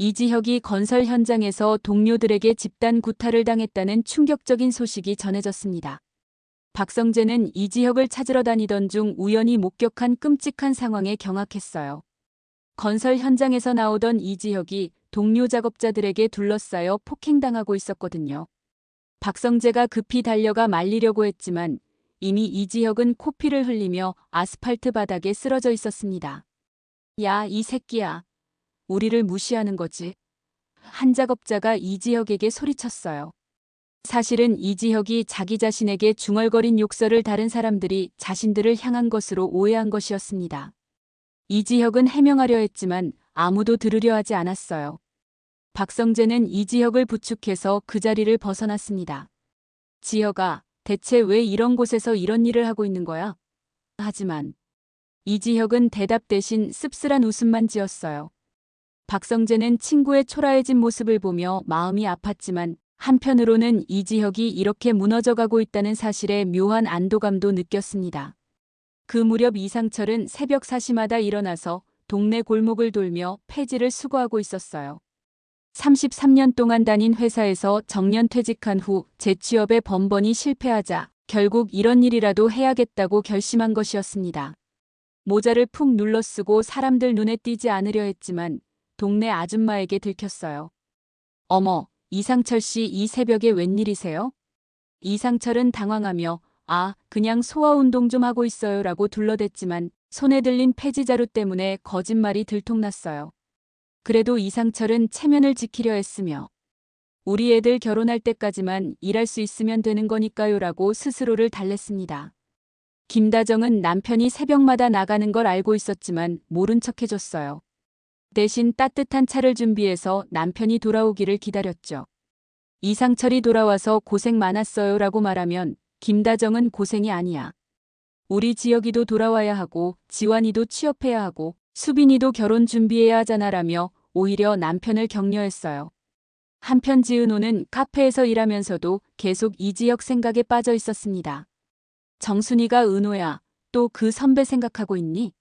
이지혁이 건설 현장에서 동료들에게 집단 구타를 당했다는 충격적인 소식이 전해졌습니다. 박성재는 이지혁을 찾으러 다니던 중 우연히 목격한 끔찍한 상황에 경악했어요. 건설 현장에서 나오던 이지혁이 동료 작업자들에게 둘러싸여 폭행당하고 있었거든요. 박성재가 급히 달려가 말리려고 했지만 이미 이지혁은 코피를 흘리며 아스팔트 바닥에 쓰러져 있었습니다. 야, 이 새끼야. 우리를 무시하는 거지. 한 작업자가 이지혁에게 소리쳤어요. 사실은 이지혁이 자기 자신에게 중얼거린 욕설을 다른 사람들이 자신들을 향한 것으로 오해한 것이었습니다. 이지혁은 해명하려 했지만 아무도 들으려 하지 않았어요. 박성재는 이지혁을 부축해서 그 자리를 벗어났습니다. 지혁아, 대체 왜 이런 곳에서 이런 일을 하고 있는 거야? 하지만 이지혁은 대답 대신 씁쓸한 웃음만 지었어요. 박성재는 친구의 초라해진 모습을 보며 마음이 아팠지만 한편으로는 이지혁이 이렇게 무너져가고 있다는 사실에 묘한 안도감도 느꼈습니다. 그 무렵 이상철은 새벽 4시마다 일어나서 동네 골목을 돌며 폐지를 수거하고 있었어요. 33년 동안 다닌 회사에서 정년 퇴직한 후 재취업에 번번이 실패하자 결국 이런 일이라도 해야겠다고 결심한 것이었습니다. 모자를 푹 눌러 쓰고 사람들 눈에 띄지 않으려 했지만 동네 아줌마에게 들켰어요. 어머, 이상철 씨 이 새벽에 웬일이세요? 이상철은 당황하며 아, 그냥 소화 운동 좀 하고 있어요 라고 둘러댔지만 손에 들린 폐지자루 때문에 거짓말이 들통났어요. 그래도 이상철은 체면을 지키려 했으며 우리 애들 결혼할 때까지만 일할 수 있으면 되는 거니까요 라고 스스로를 달랬습니다. 김다정은 남편이 새벽마다 나가는 걸 알고 있었지만 모른 척 해줬어요. 대신 따뜻한 차를 준비해서 남편이 돌아오기를 기다렸죠. 이상철이 돌아와서 고생 많았어요 라고 말하면 김다정은 고생이 아니야. 우리 지혁이도 돌아와야 하고 지환이도 취업해야 하고 수빈이도 결혼 준비해야 하잖아라며 오히려 남편을 격려했어요. 한편 지은호는 카페에서 일하면서도 계속 이지혁 생각에 빠져 있었습니다. 정순이가 은호야, 또 그 선배 생각하고 있니?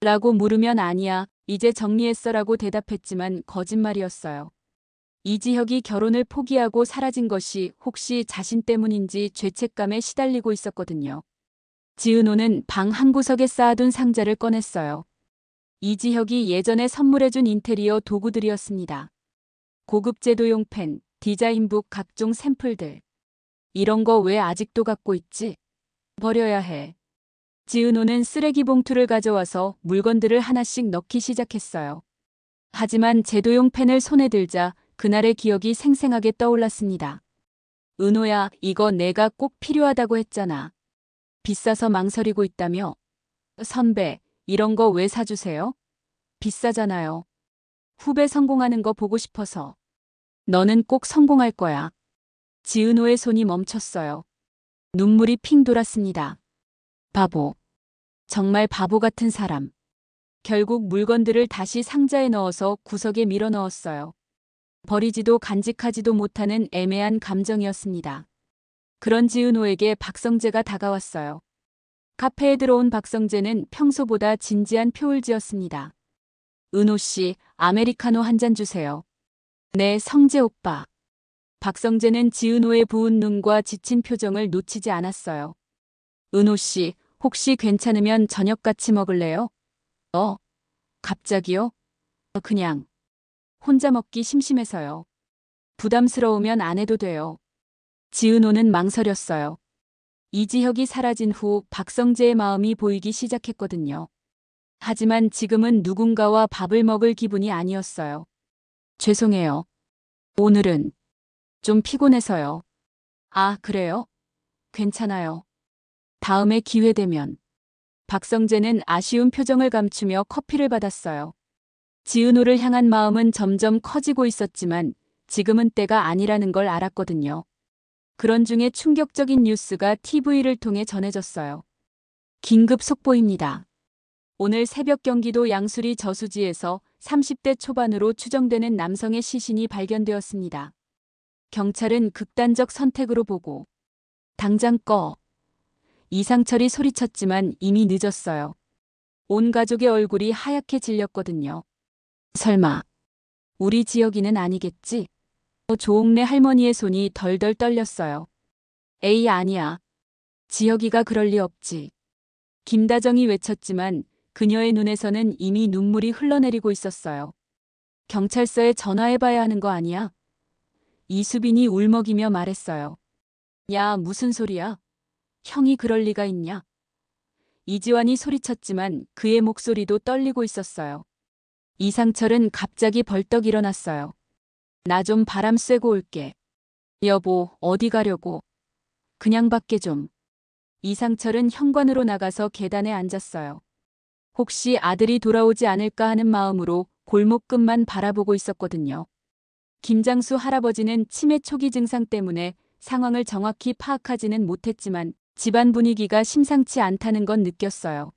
라고 물으면 아니야, 이제 정리했어라고 대답했지만 거짓말이었어요. 이지혁이 결혼을 포기하고 사라진 것이 혹시 자신 때문인지 죄책감에 시달리고 있었거든요. 지은호는 방 한 구석에 쌓아둔 상자를 꺼냈어요. 이지혁이 예전에 선물해준 인테리어 도구들이었습니다. 고급 제도용 펜, 디자인북 각종 샘플들. 이런 거 왜 아직도 갖고 있지? 버려야 해. 지은호는 쓰레기 봉투를 가져와서 물건들을 하나씩 넣기 시작했어요. 하지만 제도용 펜을 손에 들자 그날의 기억이 생생하게 떠올랐습니다. 은호야, 이거 내가 꼭 필요하다고 했잖아. 비싸서 망설이고 있다며? 선배, 이런 거 왜 사주세요? 비싸잖아요. 후배 성공하는 거 보고 싶어서. 너는 꼭 성공할 거야. 지은호의 손이 멈췄어요. 눈물이 핑 돌았습니다. 바보. 정말 바보 같은 사람. 결국 물건들을 다시 상자에 넣어서 구석에 밀어 넣었어요. 버리지도 간직하지도 못하는 애매한 감정이었습니다. 그런 지은호에게 박성재가 다가왔어요. 카페에 들어온 박성재는 평소보다 진지한 표를 지었습니다. 은호 씨, 아메리카노 한 잔 주세요. 네, 성재 오빠. 박성재는 지은호의 부은 눈과 지친 표정을 놓치지 않았어요. 은호 씨, 혹시 괜찮으면 저녁 같이 먹을래요? 어? 갑자기요? 어, 그냥. 혼자 먹기 심심해서요. 부담스러우면 안 해도 돼요. 지은호는 망설였어요. 이지혁이 사라진 후 박성재의 마음이 보이기 시작했거든요. 하지만 지금은 누군가와 밥을 먹을 기분이 아니었어요. 죄송해요. 오늘은 좀 피곤해서요. 아, 그래요? 괜찮아요. 다음에 기회 되면. 박성재는 아쉬운 표정을 감추며 커피를 받았어요. 지은호를 향한 마음은 점점 커지고 있었지만 지금은 때가 아니라는 걸 알았거든요. 그런 중에 충격적인 뉴스가 TV를 통해 전해졌어요. 긴급 속보입니다. 오늘 새벽 경기도 양수리 저수지에서 30대 초반으로 추정되는 남성의 시신이 발견되었습니다. 경찰은 극단적 선택으로 보고 당장 꺼. 이상철이 소리쳤지만 이미 늦었어요. 온 가족의 얼굴이 하얗게 질렸거든요. 설마 우리 지혁이는 아니겠지? 조옥래 할머니의 손이 덜덜 떨렸어요. 에이, 아니야. 지혁이가 그럴 리 없지. 김다정이 외쳤지만 그녀의 눈에서는 이미 눈물이 흘러내리고 있었어요. 경찰서에 전화해봐야 하는 거 아니야? 이수빈이 울먹이며 말했어요. 야, 무슨 소리야? 형이 그럴 리가 있냐? 이지환이 소리쳤지만 그의 목소리도 떨리고 있었어요. 이상철은 갑자기 벌떡 일어났어요. 나 좀 바람 쐬고 올게. 여보, 어디 가려고? 그냥 밖에 좀. 이상철은 현관으로 나가서 계단에 앉았어요. 혹시 아들이 돌아오지 않을까 하는 마음으로 골목 끝만 바라보고 있었거든요. 김장수 할아버지는 치매 초기 증상 때문에 상황을 정확히 파악하지는 못했지만 집안 분위기가 심상치 않다는 건 느꼈어요.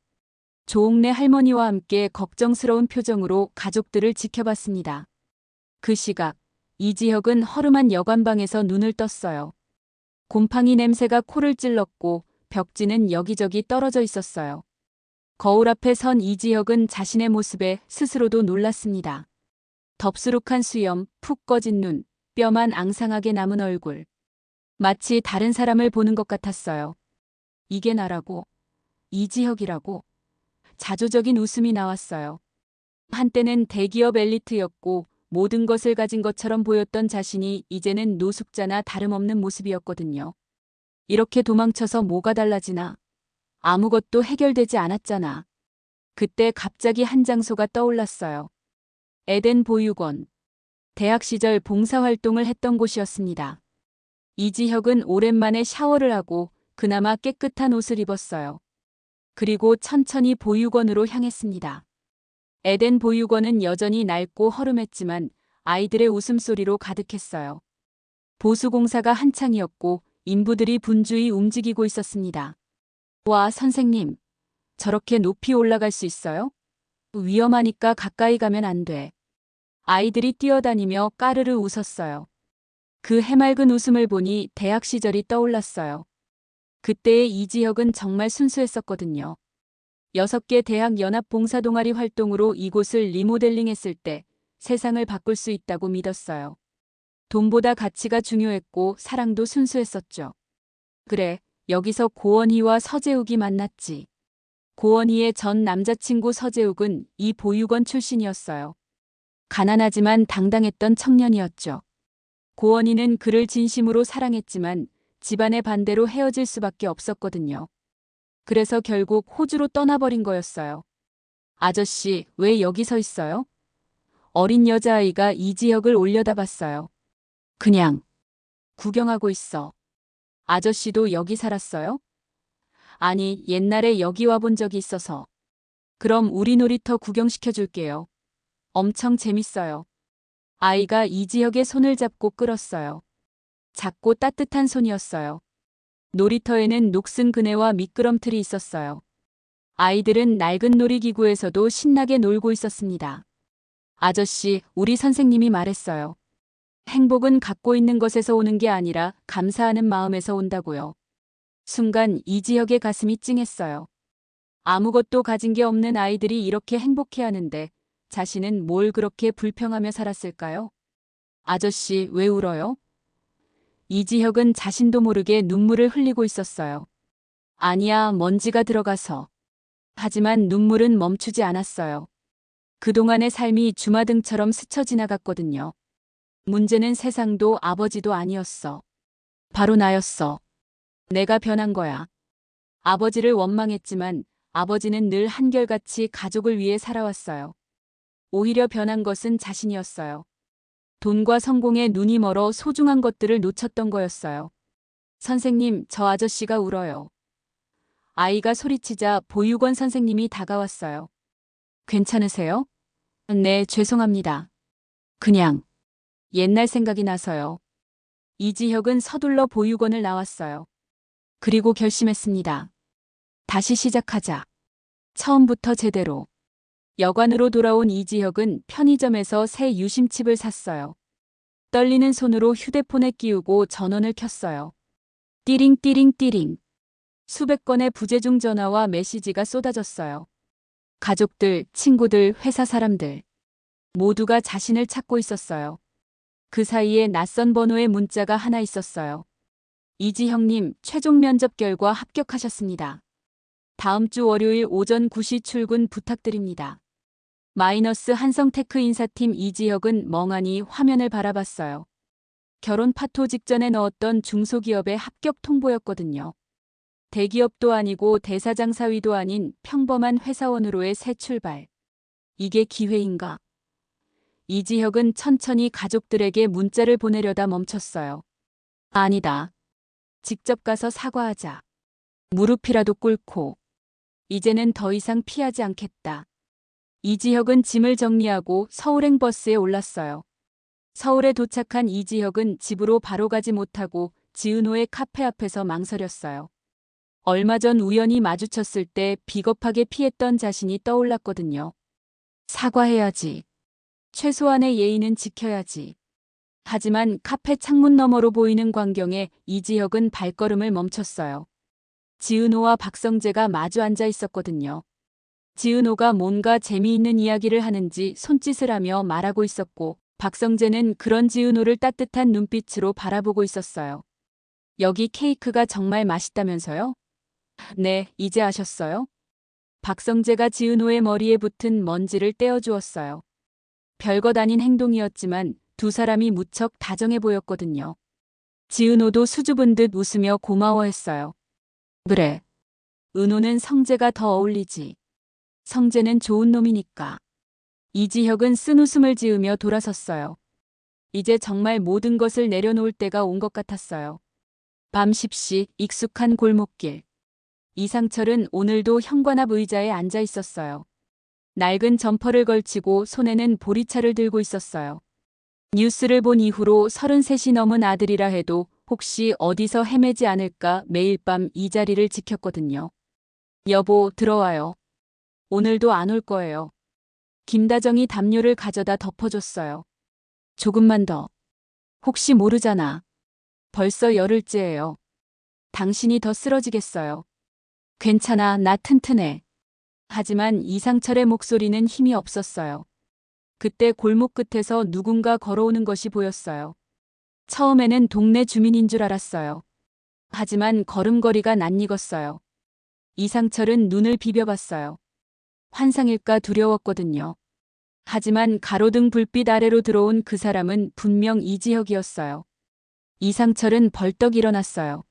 조옥래 할머니와 함께 걱정스러운 표정으로 가족들을 지켜봤습니다. 그 시각 이지혁은 허름한 여관방에서 눈을 떴어요. 곰팡이 냄새가 코를 찔렀고 벽지는 여기저기 떨어져 있었어요. 거울 앞에 선 이지혁은 자신의 모습에 스스로도 놀랐습니다. 덥수룩한 수염, 푹 꺼진 눈, 뼈만 앙상하게 남은 얼굴. 마치 다른 사람을 보는 것 같았어요. 이게 나라고. 이지혁이라고. 자조적인 웃음이 나왔어요. 한때는 대기업 엘리트였고 모든 것을 가진 것처럼 보였던 자신이 이제는 노숙자나 다름없는 모습이었거든요. 이렇게 도망쳐서 뭐가 달라지나. 아무것도 해결되지 않았잖아. 그때 갑자기 한 장소가 떠올랐어요. 에덴 보육원. 대학 시절 봉사활동을 했던 곳이었습니다. 이지혁은 오랜만에 샤워를 하고 그나마 깨끗한 옷을 입었어요. 그리고 천천히 보육원으로 향했습니다. 에덴 보육원은 여전히 낡고 허름했지만 아이들의 웃음소리로 가득했어요. 보수공사가 한창이었고 인부들이 분주히 움직이고 있었습니다. 와, 선생님. 저렇게 높이 올라갈 수 있어요? 위험하니까 가까이 가면 안 돼. 아이들이 뛰어다니며 까르르 웃었어요. 그 해맑은 웃음을 보니 대학 시절이 떠올랐어요. 그때의 이지혁은 정말 순수했었거든요. 여섯 개 대학 연합 봉사 동아리 활동으로 이곳을 리모델링 했을 때 세상을 바꿀 수 있다고 믿었어요. 돈보다 가치가 중요했고 사랑도 순수했었죠. 그래, 여기서 고원희와 서재욱이 만났지. 고원희의 전 남자친구 서재욱은 이 보육원 출신이었어요. 가난하지만 당당했던 청년이었죠. 고원희는 그를 진심으로 사랑했지만 집안의 반대로 헤어질 수밖에 없었거든요. 그래서 결국 호주로 떠나버린 거였어요. 아저씨, 왜 여기 서 있어요? 어린 여자아이가 이지혁을 올려다봤어요. 그냥 구경하고 있어. 아저씨도 여기 살았어요? 아니, 옛날에 여기 와본 적이 있어서. 그럼 우리 놀이터 구경시켜 줄게요. 엄청 재밌어요. 아이가 이지혁의 손을 잡고 끌었어요. 작고 따뜻한 손이었어요. 놀이터에는 녹슨 그네와 미끄럼틀이 있었어요. 아이들은 낡은 놀이기구에서도 신나게 놀고 있었습니다. 아저씨, 우리 선생님이 말했어요. 행복은 갖고 있는 것에서 오는 게 아니라 감사하는 마음에서 온다고요. 순간 이지혁의 가슴이 찡했어요. 아무것도 가진 게 없는 아이들이 이렇게 행복해 하는데 자신은 뭘 그렇게 불평하며 살았을까요? 아저씨, 왜 울어요? 이지혁은 자신도 모르게 눈물을 흘리고 있었어요. 아니야, 먼지가 들어가서. 하지만 눈물은 멈추지 않았어요. 그동안의 삶이 주마등처럼 스쳐 지나갔거든요. 문제는 세상도 아버지도 아니었어. 바로 나였어. 내가 변한 거야. 아버지를 원망했지만 아버지는 늘 한결같이 가족을 위해 살아왔어요. 오히려 변한 것은 자신이었어요. 돈과 성공에 눈이 멀어 소중한 것들을 놓쳤던 거였어요. 선생님, 저 아저씨가 울어요. 아이가 소리치자 보육원 선생님이 다가왔어요. 괜찮으세요? 네, 죄송합니다. 그냥 옛날 생각이 나서요. 이지혁은 서둘러 보육원을 나왔어요. 그리고 결심했습니다. 다시 시작하자. 처음부터 제대로. 여관으로 돌아온 이지혁은 편의점에서 새 유심칩을 샀어요. 떨리는 손으로 휴대폰에 끼우고 전원을 켰어요. 띠링 띠링 띠링. 수백 건의 부재중 전화와 메시지가 쏟아졌어요. 가족들, 친구들, 회사 사람들. 모두가 자신을 찾고 있었어요. 그 사이에 낯선 번호의 문자가 하나 있었어요. 이지형님, 최종 면접 결과 합격하셨습니다. 다음 주 월요일 오전 9시 출근 부탁드립니다. 마이너스 한성테크 인사팀 이지혁은 멍하니 화면을 바라봤어요. 결혼 파토 직전에 넣었던 중소기업의 합격 통보였거든요. 대기업도 아니고 대사장 사위도 아닌 평범한 회사원으로의 새 출발. 이게 기회인가? 이지혁은 천천히 가족들에게 문자를 보내려다 멈췄어요. 아니다. 직접 가서 사과하자. 무릎이라도 꿇고. 이제는 더 이상 피하지 않겠다. 이지혁은 짐을 정리하고 서울행 버스에 올랐어요. 서울에 도착한 이지혁은 집으로 바로 가지 못하고 지은호의 카페 앞에서 망설였어요. 얼마 전 우연히 마주쳤을 때 비겁하게 피했던 자신이 떠올랐거든요. 사과해야지. 최소한의 예의는 지켜야지. 하지만 카페 창문 너머로 보이는 광경에 이지혁은 발걸음을 멈췄어요. 지은호와 박성재가 마주 앉아 있었거든요. 지은호가 뭔가 재미있는 이야기를 하는지 손짓을 하며 말하고 있었고, 박성재는 그런 지은호를 따뜻한 눈빛으로 바라보고 있었어요. 여기 케이크가 정말 맛있다면서요? 네, 이제 아셨어요? 박성재가 지은호의 머리에 붙은 먼지를 떼어주었어요. 별것 아닌 행동이었지만 두 사람이 무척 다정해 보였거든요. 지은호도 수줍은 듯 웃으며 고마워했어요. 그래. 은호는 성재가 더 어울리지. 성재는 좋은 놈이니까. 이지혁은 쓴 웃음을 지으며 돌아섰어요. 이제 정말 모든 것을 내려놓을 때가 온 것 같았어요. 밤 10시 익숙한 골목길. 이상철은 오늘도 현관 앞 의자에 앉아 있었어요. 낡은 점퍼를 걸치고 손에는 보리차를 들고 있었어요. 뉴스를 본 이후로 33이 넘은 아들이라 해도 혹시 어디서 헤매지 않을까 매일 밤 이 자리를 지켰거든요. 여보, 들어와요. 오늘도 안 올 거예요. 김다정이 담요를 가져다 덮어줬어요. 조금만 더. 혹시 모르잖아. 벌써 열흘째예요. 당신이 더 쓰러지겠어요. 괜찮아, 나 튼튼해. 하지만 이상철의 목소리는 힘이 없었어요. 그때 골목 끝에서 누군가 걸어오는 것이 보였어요. 처음에는 동네 주민인 줄 알았어요. 하지만 걸음걸이가 낯익었어요. 이상철은 눈을 비벼봤어요. 환상일까 두려웠거든요. 하지만 가로등 불빛 아래로 들어온 그 사람은 분명 이지혁이었어요. 이상철은 벌떡 일어났어요.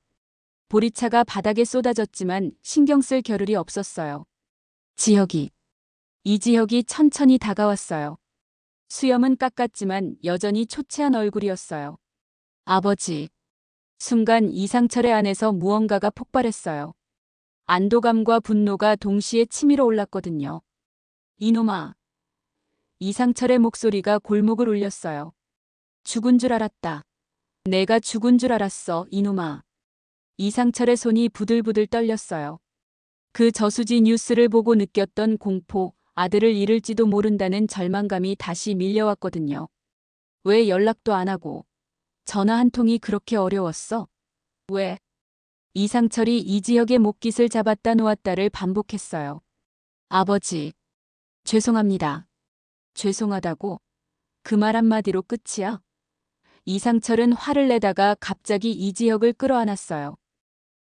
보리차가 바닥에 쏟아졌지만 신경 쓸 겨를이 없었어요. 지혁이. 이지혁이 천천히 다가왔어요. 수염은 깎았지만 여전히 초췌한 얼굴이었어요. 아버지. 순간 이상철의 안에서 무언가가 폭발했어요. 안도감과 분노가 동시에 치밀어 올랐거든요. 이놈아. 이상철의 목소리가 골목을 울렸어요. 죽은 줄 알았다. 내가 죽은 줄 알았어, 이놈아. 이상철의 손이 부들부들 떨렸어요. 그 저수지 뉴스를 보고 느꼈던 공포, 아들을 잃을지도 모른다는 절망감이 다시 밀려왔거든요. 왜 연락도 안 하고, 전화 한 통이 그렇게 어려웠어? 왜? 이상철이 이지혁의 목깃을 잡았다 놓았다를 반복했어요. 아버지. 죄송합니다. 죄송하다고? 그 말 한마디로 끝이야? 이상철은 화를 내다가 갑자기 이지혁을 끌어안았어요.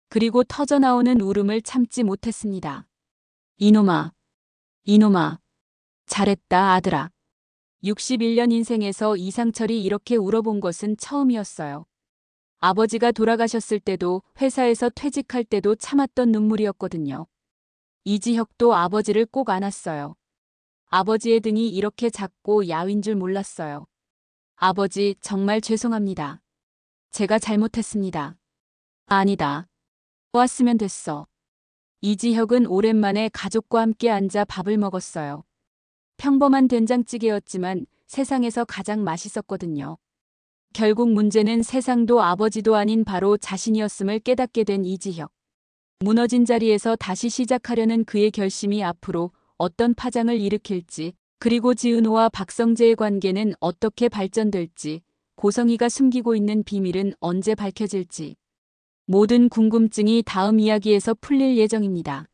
그리고 터져나오는 울음을 참지 못했습니다. 이놈아. 이놈아. 잘했다, 아들아. 61년 인생에서 이상철이 이렇게 울어본 것은 처음이었어요. 아버지가 돌아가셨을 때도 회사에서 퇴직할 때도 참았던 눈물이었거든요. 이지혁도 아버지를 꼭 안았어요. 아버지의 등이 이렇게 작고 야윈 줄 몰랐어요. 아버지, 정말 죄송합니다. 제가 잘못했습니다. 아니다. 왔으면 됐어. 이지혁은 오랜만에 가족과 함께 앉아 밥을 먹었어요. 평범한 된장찌개였지만 세상에서 가장 맛있었거든요. 결국 문제는 세상도 아버지도 아닌 바로 자신이었음을 깨닫게 된 이지혁. 무너진 자리에서 다시 시작하려는 그의 결심이 앞으로 어떤 파장을 일으킬지, 그리고 지은호와 박성재의 관계는 어떻게 발전될지, 고성이가 숨기고 있는 비밀은 언제 밝혀질지. 모든 궁금증이 다음 이야기에서 풀릴 예정입니다.